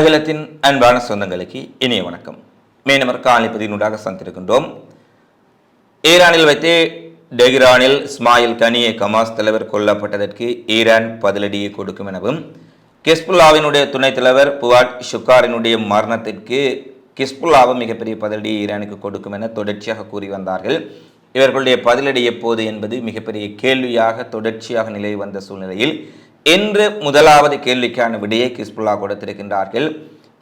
அகிலத்தின் அன்பான சொந்தங்களுக்கு இனிய வணக்கம். மீனவர் காலிப்பதினூடாக சந்திருக்கின்றோம் ஈரானில் வைத்து டெஹ்ரானில் இஸ்மாயில் கனியே கமாஸ் தலைவர் கொல்லப்பட்டதற்கு ஈரான் பதிலடியை கொடுக்கும் எனவும் கிஸ்புல்லாவினுடைய துணைத் தலைவர் புவாட் ஷுக்காரினுடைய மரணத்திற்கு கிஸ்புல்லாவும் மிகப்பெரிய பதிலடியை ஈரானுக்கு கொடுக்கும் என தொடர்ச்சியாக கூறி வந்தார்கள். இவர்களுடைய பதிலடி எப்போது என்பது மிகப்பெரிய கேள்வியாக தொடர்ச்சியாக நிலை வந்த சூழ்நிலையில் என்று முதலாவது கேள்விக்கான விடையை கிஸ்புல்லா கொடுத்திருக்கின்றார்கள்.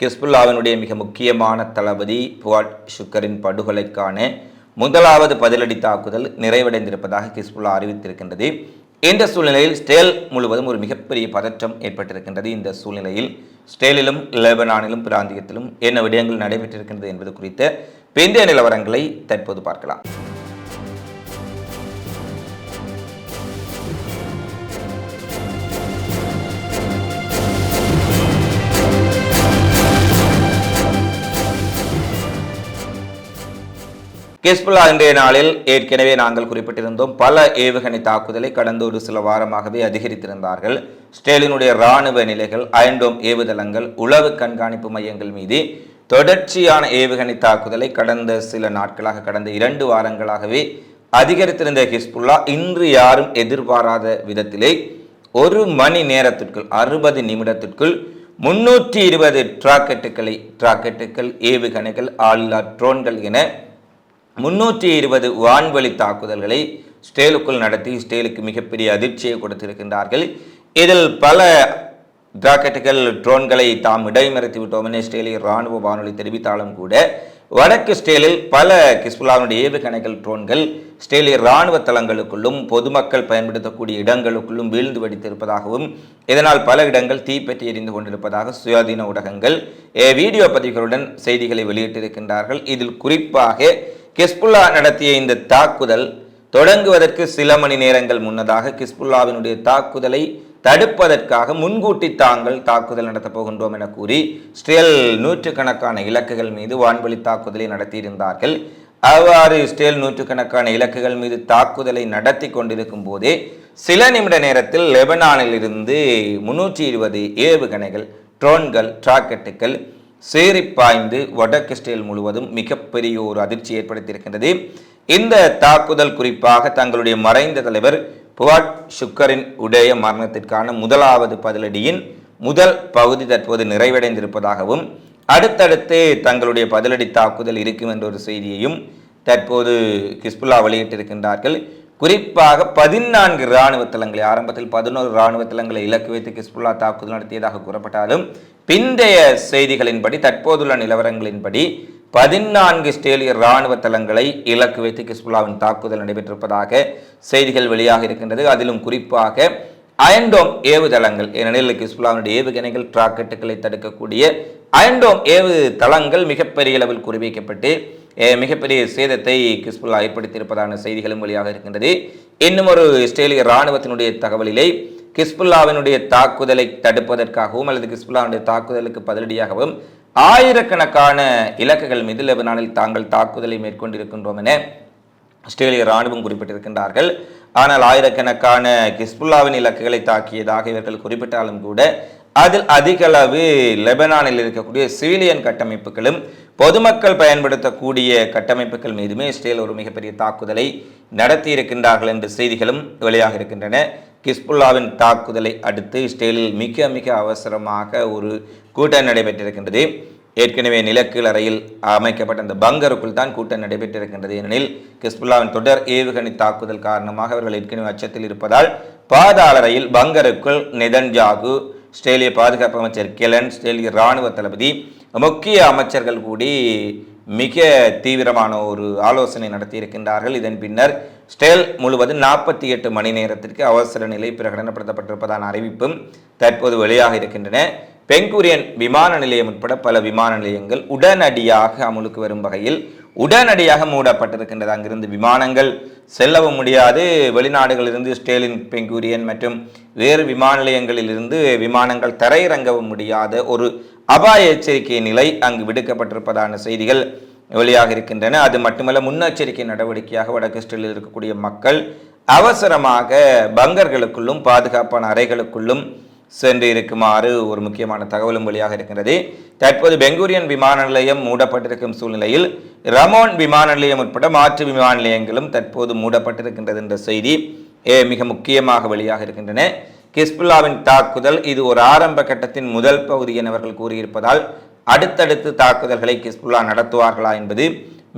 கிஸ்புல்லாவினுடைய மிக முக்கியமான தளபதி புவாட் ஷுக்கரின் படுகொலைக்கான முதலாவது பதிலடி தாக்குதல் நிறைவடைந்திருப்பதாக கிஸ்புல்லா அறிவித்திருக்கின்றது. இந்த சூழ்நிலையில் ஸ்டேல் முழுவதும் ஒரு மிகப்பெரிய பதற்றம் ஏற்பட்டிருக்கின்றது. இந்த சூழ்நிலையில் ஸ்டேலிலும் லெபனானிலும் பிராந்தியத்திலும் என்ன விடயங்கள் நடைபெற்றிருக்கின்றது என்பது குறித்த பிந்தைய நிலவரங்களை தற்போது பார்க்கலாம். ஹிஸ்புல்லா இன்றைய நாளில் ஏற்கனவே நாங்கள் குறிப்பிட்டிருந்தோம் பல ஏவுகணை தாக்குதலை கடந்த ஒரு சில வாரமாகவே அதிகரித்திருந்தார்கள். ஸ்டேலினுடைய இராணுவ நிலைகள் அயன்டோம் ஏவுதளங்கள் உளவு கண்காணிப்பு மையங்கள் மீது தொடர்ச்சியான ஏவுகணை தாக்குதலை கடந்த சில நாட்களாக கடந்த இரண்டு வாரங்களாகவே அதிகரித்திருந்த ஹிஸ்புல்லா இன்று யாரும் எதிர்பாராத விதத்திலே ஒரு மணி நேரத்திற்குள் அறுபது நிமிடத்திற்குள் முன்னூற்றி இருபது டிராக்கெட்டுகளை டிராக்கெட்டுகள் ஏவுகணைகள் ஆளில்லா ட்ரோன்கள் என முன்னூற்றி இருபது வான்வழி தாக்குதல்களை ஸ்டேலுக்குள் நடத்தி ஸ்டேலுக்கு மிகப்பெரிய அதிர்ச்சியை கொடுத்திருக்கின்றார்கள். இதில் பல ராக்கெட்டுகள் ட்ரோன்களை தாம் இடைமறைத்து விட்டோம் என ஸ்டேலில் இராணுவ வானொலி தெரிவித்தாலும் கூட வடக்கு ஸ்டேலில் பல கிஸ்புல்லாவுடைய ஏவுகணைகள் ட்ரோன்கள் ஸ்டேலிய இராணுவ தளங்களுக்குள்ளும் பொதுமக்கள் பயன்படுத்தக்கூடிய இடங்களுக்குள்ளும் வீழ்ந்து வெடித்திருப்பதாகவும் இதனால் பல இடங்கள் தீப்பற்றி எரிந்து கொண்டிருப்பதாக சுயாதீன ஊடகங்கள் வீடியோ பதிவுகளுடன் செய்திகளை வெளியிட்டிருக்கின்றார்கள். இதில் குறிப்பாக கிஸ்புல்லா நடத்திய இந்த தாக்குதல் தொடங்குவதற்கு சில மணி நேரங்கள் முன்னதாக கிஸ்புல்லாவினுடைய தாக்குதலை தடுப்பதற்காக முன்கூட்டி தாங்கள் தாக்குதல் நடத்தப் போகின்றோம் என கூறி ஸ்டேல் நூற்றுக்கணக்கான இலக்குகள் மீது வான்வழி தாக்குதலை நடத்தியிருந்தார்கள். அவ்வாறு ஸ்டேல் நூற்றுக்கணக்கான இலக்குகள் மீது தாக்குதலை நடத்தி கொண்டிருக்கும் போதே சில நிமிட நேரத்தில் லெபனானில் இருந்து முன்னூற்றி இருபது ஏவுகணைகள் ட்ரோன்கள் ராக்கெட்டுகள் சேரி பாய்ந்து வடக்கு இஸ்ரேல் முழுவதும் மிகப்பெரிய ஒரு அதிர்ச்சி ஏற்படுத்தியிருக்கின்றது. இந்த தாக்குதல் குறிப்பாக தங்களுடைய மறைந்த தலைவர் புவாட் ஷுக்கரின் உடைய மரணத்திற்கான முதலாவது பதிலடியின் முதல் பகுதி தற்போது நிறைவடைந்திருப்பதாகவும் அடுத்தடுத்து தங்களுடைய பதிலடி தாக்குதல் இருக்கும் என்ற ஒரு செய்தியையும் தற்போது கிஸ்புல்லா வெளியிட்டிருக்கின்றார்கள். குறிப்பாக பதினான்கு இராணுவ தளங்களை ஆரம்பத்தில் பதினோரு இராணுவ தளங்களை இலக்கு வைத்து கிஸ்புல்லா தாக்குதல் நடத்தியதாக கூறப்பட்டாலும் பிந்தைய செய்திகளின்படி தற்போதுள்ள நிலவரங்களின்படி பதினான்கு இஸ்ரேலிய இராணுவ தளங்களை இலக்கு வைத்து கிஸ்புல்லாவின் தாக்குதல் நடைபெற்றிருப்பதாக செய்திகள் வெளியாக இருக்கின்றது. அதிலும் குறிப்பாக அயன்டோம் ஏவுதளங்கள் ஏனெனில் கிஸ்புல்லாவினுடைய ஏவுகணைகள் ராக்கெட்டுகளை தடுக்கக்கூடிய அயன்டோம் ஏவு தளங்கள் மிகப்பெரிய அளவில் குறிவைக்கப்பட்டு மிகப்பெரிய சேதத்தை கிஸ்புல்லா ஏற்படுத்தியிருப்பதான செய்திகளும் வெளியாக இருக்கின்றது. இன்னும் ஒரு இஸ்ரேலிய இராணுவத்தினுடைய தகவலிலே கிஸ்புல்லாவினுடைய தாக்குதலை தடுப்பதற்காகவும் அல்லது கிஸ்புல்லாவுடைய தாக்குதலுக்கு பதிலடியாகவும் ஆயிரக்கணக்கான இலக்குகள் மீது லெபனானில் தாங்கள் தாக்குதலை மேற்கொண்டிருக்கின்றோம் என ஆஸ்திரேலிய ராணுவம் குறிப்பிட்டிருக்கின்றார்கள். ஆனால் ஆயிரக்கணக்கான கிஸ்புல்லாவின் இலக்குகளை தாக்கியதாக இவர்கள் குறிப்பிட்டாலும் கூட அதில் அதிகளவு லெபனானில் இருக்கக்கூடிய சிவிலியன் கட்டமைப்புகளும் பொதுமக்கள் பயன்படுத்தக்கூடிய கட்டமைப்புகள் மீதுமே இஸ்ரேல் ஒரு மிகப்பெரிய தாக்குதலை நடத்தி இருக்கின்றார்கள் என்ற செய்திகளும் வெளியாக இருக்கின்றன. கிஸ்புல்லாவின் தாக்குதலை அடுத்து இஸ்ரேலில் மிக மிக அவசரமாக ஒரு கூட்டம் நடைபெற்றிருக்கின்றது. ஏற்கனவே நிலக்கீழ் அறையில் அமைக்கப்பட்ட அந்த பங்கருக்குள் தான் கூட்டம் நடைபெற்றிருக்கின்றது. ஏனெனில் கிஸ்புல்லாவின் தொடர் ஏவுகணை தாக்குதல் காரணமாக அவர்கள் ஏற்கனவே அச்சத்தில் இருப்பதால் பாதாள அறையில் பங்கருக்குள் நிதன்ஜாகு ஸ்டேலிய பாதுகாப்பு அமைச்சர் கெலன் ஸ்டேலிய இராணுவ தளபதி முக்கிய அமைச்சர்கள் கூடி மிக தீவிரமான ஒரு ஆலோசனை நடத்தியிருக்கின்றார்கள். இதன் பின்னர் ஸ்டேல் முழுவதும் நாற்பத்தி எட்டு மணி நேரத்திற்கு அவசர நிலை பிரகடனப்படுத்தப்பட்டிருப்பதான அறிவிப்பும் தற்போது வெளியாக இருக்கின்றன. பெங்குரியன் விமான நிலையம் உட்பட பல விமான நிலையங்கள் உடனடியாக அமுலுக்கு வரும் வகையில் உடனடியாக மூடப்பட்டிருக்கின்றது. அங்கிருந்து விமானங்கள் செல்லவும் முடியாது. வெளிநாடுகளிலிருந்து ஸ்டேலின் பெங்குரியன் மற்றும் வேறு விமான நிலையங்களிலிருந்து விமானங்கள் தரையிறங்கவும் முடியாத ஒரு அபாய எச்சரிக்கை நிலை அங்கு விடுக்கப்பட்டிருப்பதான செய்திகள் வெளியாக இருக்கின்றன. அது மட்டுமல்ல முன்னெச்சரிக்கை நடவடிக்கையாக வடக்கு ஸ்டேலில் இருக்கக்கூடிய மக்கள் அவசரமாக பங்கர்களுக்குள்ளும் பாதுகாப்பான அறைகளுக்குள்ளும் சென்று இருக்குமாறு ஒரு முக்கியமான தகவலும் வெளியாக இருக்கின்றது. தற்போது பெங்கூரியன் விமான நிலையம் மூடப்பட்டிருக்கும் சூழ்நிலையில் ரமோன் விமான நிலையம் உட்பட மாற்று விமான நிலையங்களும் தற்போது மூடப்பட்டிருக்கின்றது என்ற செய்தி மிக முக்கியமாக வெளியாக இருக்கின்றன. கிஸ்புல்லாவின் தாக்குதல் இது ஒரு ஆரம்ப கட்டத்தின் முதல் பகுதி என அவர்கள் கூறியிருப்பதால் அடுத்தடுத்து தாக்குதல்களை கிஸ்புல்லா நடத்துவார்களா என்பது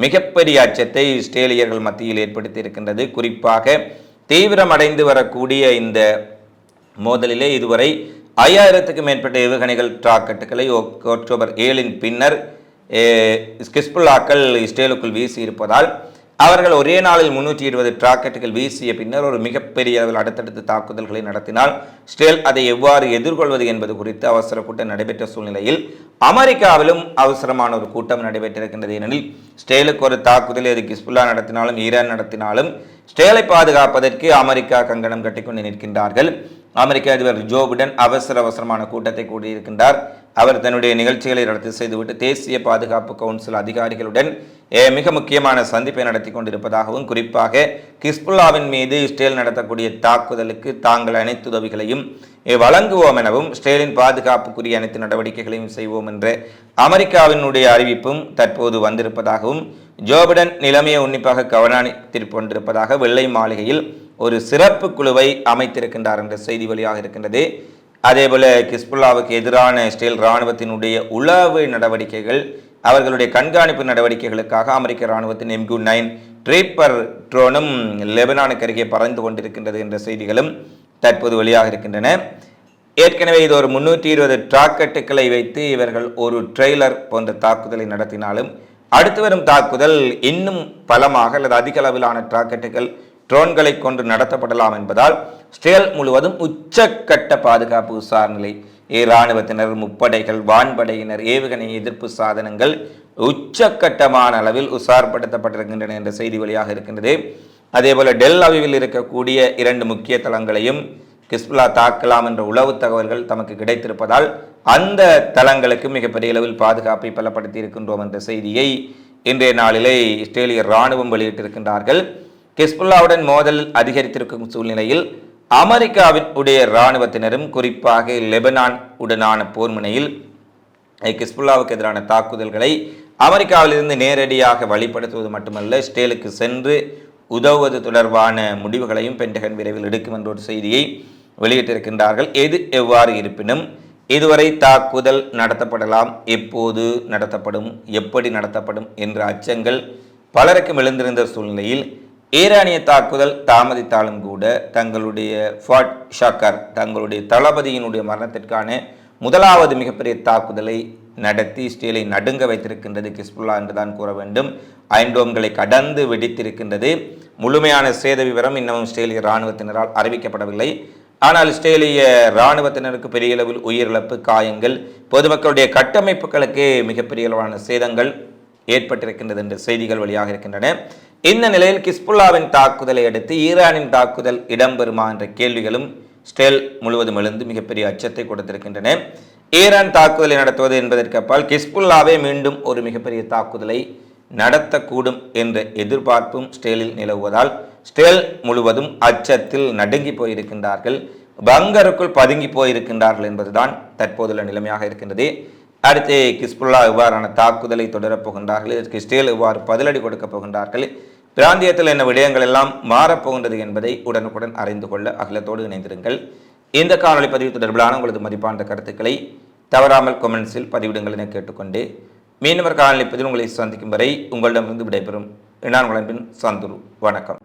மிகப்பெரிய அச்சத்தை இஸ்ரேலியர்கள் மத்தியில் ஏற்படுத்தி இருக்கின்றது குறிப்பாக தீவிரமடைந்து வரக்கூடிய இந்த மோதலிலே இதுவரை ஐயாயிரத்துக்கும் மேற்பட்ட ஏவுகணைகள் ராக்கெட்டுகளை அக்டோபர் ஏழின் பின்னர் கிஸ்புல்லாக்கள் இஸ்ரேலுக்குள் வீசி இருப்பதால் அவர்கள் ஒரே நாளில் முன்னூற்றி இருபது ராக்கெட்டுகள் வீசிய பின்னர் ஒரு மிகப்பெரிய அளவில் அடுத்தடுத்து தாக்குதல்களை நடத்தினால் ஸ்டேல் அதை எவ்வாறு எதிர்கொள்வது என்பது குறித்து அவசர கூட்டம் நடைபெற்ற சூழ்நிலையில் அமெரிக்காவிலும் அவசரமான ஒரு கூட்டம் நடைபெற்றிருக்கின்றது ஏனெனில் ஸ்டேலுக்கு ஒரு தாக்குதல் அது கிஸ்புல்லா நடத்தினாலும் ஈரான் நடத்தினாலும் ஸ்டேலை பாதுகாப்பதற்கு அமெரிக்கா கங்கணம் கட்டிக்கொண்டு நிற்கின்றார்கள். அமெரிக்க அதிபர் ஜோ பிடன் அவசர அவசரமான கூட்டத்தை கூடியிருக்கின்றார். அவர் தன்னுடைய நிகழ்ச்சிகளை ரத்து செய்துவிட்டு தேசிய பாதுகாப்பு கவுன்சில் அதிகாரிகளுடன் மிக முக்கியமான சந்திப்பை நடத்தி கொண்டிருப்பதாகவும் குறிப்பாக கிஸ்புல்லாவின் மீது இஸ்ரேல் நடத்தக்கூடிய தாக்குதலுக்கு தாங்கள் அனைத்து உதவிகளையும் வழங்குவோம் எனவும் ஸ்டேலின் பாதுகாப்புக்குரிய அனைத்து நடவடிக்கைகளையும் செய்வோம் என்ற அமெரிக்காவினுடைய அறிவிப்பும் தற்போது வந்திருப்பதாகவும் ஜோபிடன் நிலைமையை உன்னிப்பாக கவனித்திற்கு கொண்டிருப்பதாக வெள்ளை மாளிகையில் ஒரு சிறப்பு குழுவை அமைத்திருக்கின்றார் என்ற செய்தி வழியாக இருக்கின்றது. அதேபோல கிஸ்புல்லாவுக்கு எதிரான இஸ்ரேல் இராணுவத்தினுடைய உளவு நடவடிக்கைகள் அவர்களுடைய கண்காணிப்பு நடவடிக்கைகளுக்காக அமெரிக்க இராணுவத்தின் எம்கு நைன் ட்ரீப்பர் ட்ரோனும் லெபனானுக்கு அருகே பறந்து கொண்டிருக்கின்றது என்ற செய்திகளும் தற்போது வெளியாக இருக்கின்றன. ஏற்கனவே இது ஒரு முன்னூற்றி இருபது டிராக்கெட்டுகளை வைத்து இவர்கள் ஒரு ட்ரெய்லர் போன்ற தாக்குதலை நடத்தினாலும் அடுத்து வரும் தாக்குதல் இன்னும் பலமாக அல்லது அதிக அளவிலான டிராக்கெட்டுகள் ட்ரோன்களை கொண்டு நடத்தப்படலாம் என்பதால் ஸ்டேல் முழுவதும் உச்சக்கட்ட பாதுகாப்பு விசாரணையை இராணுவத்தினர் முப்படைகள் வான்படையினர் ஏவுகணை எதிர்ப்பு சாதனங்கள் உச்சக்கட்டமான அளவில் உசார்படுத்தப்பட்டிருக்கின்றன என்ற செய்தி வழியாக இருக்கின்றது. அதேபோல டெல் அவிவில் இருக்கக்கூடிய இரண்டு முக்கிய தளங்களையும் கிஸ்புல்லா தாக்கலாம் என்ற உளவு தகவல்கள் தமக்கு கிடைத்திருப்பதால் அந்த தளங்களுக்கு மிகப்பெரிய அளவில் பாதுகாப்பை பலப்படுத்தி இருக்கின்றோம் என்ற செய்தியை இன்றைய நாளிலே இஸ்ரேலிய இராணுவம் வெளியிட்டிருக்கின்றார்கள். ஹிஸ்புல்லாவுடன் மோதல் அதிகரித்திருக்கும் சூழ்நிலையில் அமெரிக்காவின் உடைய இராணுவத்தினரும் குறிப்பாக லெபனான் உடனான போர்முனையில் கிஸ்புல்லாவுக்கு எதிரான தாக்குதல்களை அமெரிக்காவிலிருந்து நேரடியாக வழிப்படுத்துவது மட்டுமல்ல ஸ்டேலுக்கு சென்று உதவுவது தொடர்பான முடிவுகளையும் பென்டகன் விரைவில் எடுக்கும் என்ற ஒரு செய்தியை வெளியிட்டிருக்கின்றார்கள். எது எவ்வாறு இருப்பினும் இதுவரை தாக்குதல் நடத்தப்படலாம் எப்போது நடத்தப்படும் எப்படி நடத்தப்படும் என்ற அச்சங்கள் பலருக்கும் எழுந்திருந்த சூழ்நிலையில் ஈரானிய தாக்குதல் தாமதித்தாலும் கூட தங்களுடைய ஃபாட் ஷாக்கர் தங்களுடைய தளபதியினுடைய மரணத்திற்கான முதலாவது மிகப்பெரிய தாக்குதலை நடத்தி இஸ்ரேலை நடுங்க வைத்திருக்கின்றது கிஸ்புல்லா என்றுதான் கூற வேண்டும். ஐண்டோம்களை கடந்து வெடித்திருக்கின்றது. முழுமையான சேத விவரம் இன்னமும் இஸ்ரேலிய இராணுவத்தினரால் அறிவிக்கப்படவில்லை. ஆனால் இஸ்ரேலிய இராணுவத்தினருக்கு பெரிய அளவில் உயிரிழப்பு காயங்கள் பொதுமக்களுடைய கட்டமைப்புகளுக்கு மிகப்பெரிய அளவான சேதங்கள் ஏற்பட்டிருக்கின்றது என்ற செய்திகள் வழியாக இருக்கின்றன. இந்த நிலையில் கிஸ்புல்லாவின் தாக்குதலை அடுத்து ஈரானின் தாக்குதல் இடம்பெறுமா என்ற கேள்விகளும் ஸ்டேல் முழுவதும் எழுந்து மிகப்பெரிய அச்சத்தை கொடுத்திருக்கின்றன. ஈரான் தாக்குதலை நடத்துவது என்பதற்கு அப்பால் கிஸ்புல்லாவே மீண்டும் ஒரு மிகப்பெரிய தாக்குதலை நடத்தக்கூடும் என்ற எதிர்பார்ப்பும் ஸ்டேலில் நிலவுவதால் ஸ்டேல் முழுவதும் அச்சத்தில் நடுங்கி போயிருக்கின்றார்கள். பங்கருக்குள் பதுங்கி போயிருக்கின்றார்கள் என்பதுதான் தற்போதுள்ள நிலைமையாக இருக்கின்றது. அடுத்து கிஸ்புல்லா இவ்வாறான தாக்குதலை தொடரப் போகின்றார்கள். இதற்கு ஸ்டேல் இவ்வாறு பதிலடி கொடுக்கப் போகின்றார்கள். பிராந்தியத்தில் என்ன விடயங்கள் எல்லாம் மாறப்போகின்றது என்பதை உடனுக்குடன் அறிந்து கொள்ள அகிலத்தோடு இணைந்திருங்கள். இந்த காணொலி பதிவு தொடர்பிலான உங்களது மதிப்பான கருத்துக்களை தவறாமல் கொமெண்ட்ஸில் பதிவிடுங்கள் என கேட்டுக்கொண்டு மீனவர் காலநிலை பதில் உங்களை சந்திக்கும் வரை உங்களிடமிருந்து விடைபெறும் இனான் உங்களின் சந்துரு. வணக்கம்.